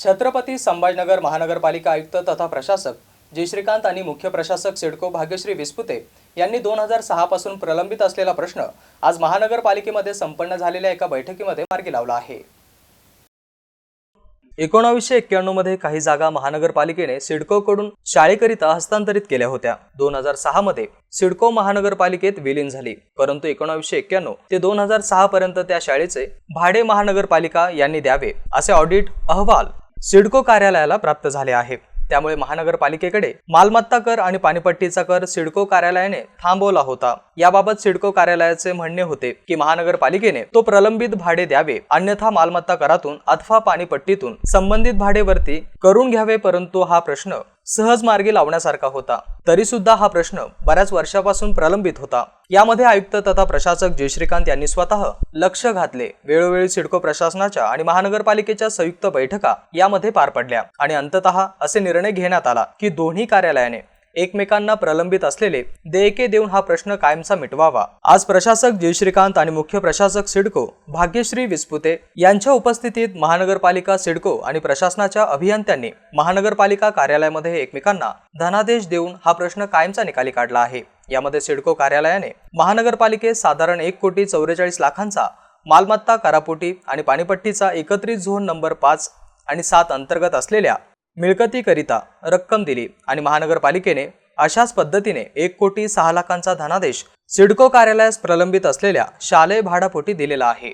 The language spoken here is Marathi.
छत्रपती संभाजनगर महानगरपालिका आयुक्त तथा प्रशासक जय श्रीकांत आणि मुख्य प्रशासक सिडको भाग्यश्री विस्पुते यांनी दोन हजार सहापासून प्रलंबित असलेला प्रश्न आज महानगरपालिकेमध्ये संपन्न झालेल्या एका बैठकीमध्ये मार्गी लावला आहे. एकोणावीसशे एक्क्याण्णवमध्ये काही जागा महानगरपालिकेने सिडकोकडून शाळेकरिता हस्तांतरित केल्या होत्या. दोन हजार सहा मध्ये सिडको महानगरपालिकेत विलीन झाली. परंतु एकोणावीसशे एक्क्याण्णव ते दोन हजार सहा पर्यंत त्या शाळेचे भाडे महानगरपालिका यांनी द्यावे असे ऑडिट अहवाल सिडको कार्यालयाला प्राप्त झाले आहे. त्यामुळे महानगरपालिकेकडे मालमत्ता कर आणि पाणीपट्टीचा कर सिडको कार्यालयाने थांबवला होता. याबाबत सिडको कार्यालयाचे म्हणणे होते की महानगरपालिकेने तो प्रलंबित भाडे द्यावे अन्यथा मालमत्ता करातून अथवा पाणीपट्टीतून संबंधित भाडेवरती करून घ्यावे परंतु हा प्रश्न सहज मार्गी लावण्यासारखा होता. तरी सुद्धा हा प्रश्न बऱ्याच वर्षापासून प्रलंबित होता. यामध्ये आयुक्त तथा प्रशासक जयश्रीकांत यांनी स्वतः लक्ष घातले. वेळोवेळी सिडको प्रशासनाच्या आणि महानगरपालिकेच्या संयुक्त बैठका यामध्ये पार पडल्या आणि अंततः असे निर्णय घेण्यात आला की दोन्ही कार्यालयाने एकमेकांना प्रलंबित असलेले देयके देऊन हा प्रश्न कायमचा मिटवावा. आज प्रशासक जयश्रीकांत आणि मुख्य प्रशासक सिडको भाग्यश्री विस्पुते यांच्या उपस्थितीत महानगरपालिका सिडको आणि प्रशासनाच्या अभियंत्यांनी महानगरपालिका कार्यालयामध्ये एकमेकांना धनादेश देऊन हा प्रश्न कायमचा निकाली काढला आहे. यामध्ये सिडको कार्यालयाने महानगरपालिकेत साधारण एक कोटी चौवेचाळीस लाखांचा मालमत्ता करापोटी आणि पाणीपट्टीचा एकत्रित झोन नंबर पाच आणि सात अंतर्गत असलेल्या मिळकतीकरिता रक्कम दिली आणि महानगरपालिकेने अशाच पद्धतीने एक कोटी सहा लाखांचा धनादेश सिडको कार्यालयास प्रलंबित असलेल्या शालेय भाडापोटी दिलेला आहे.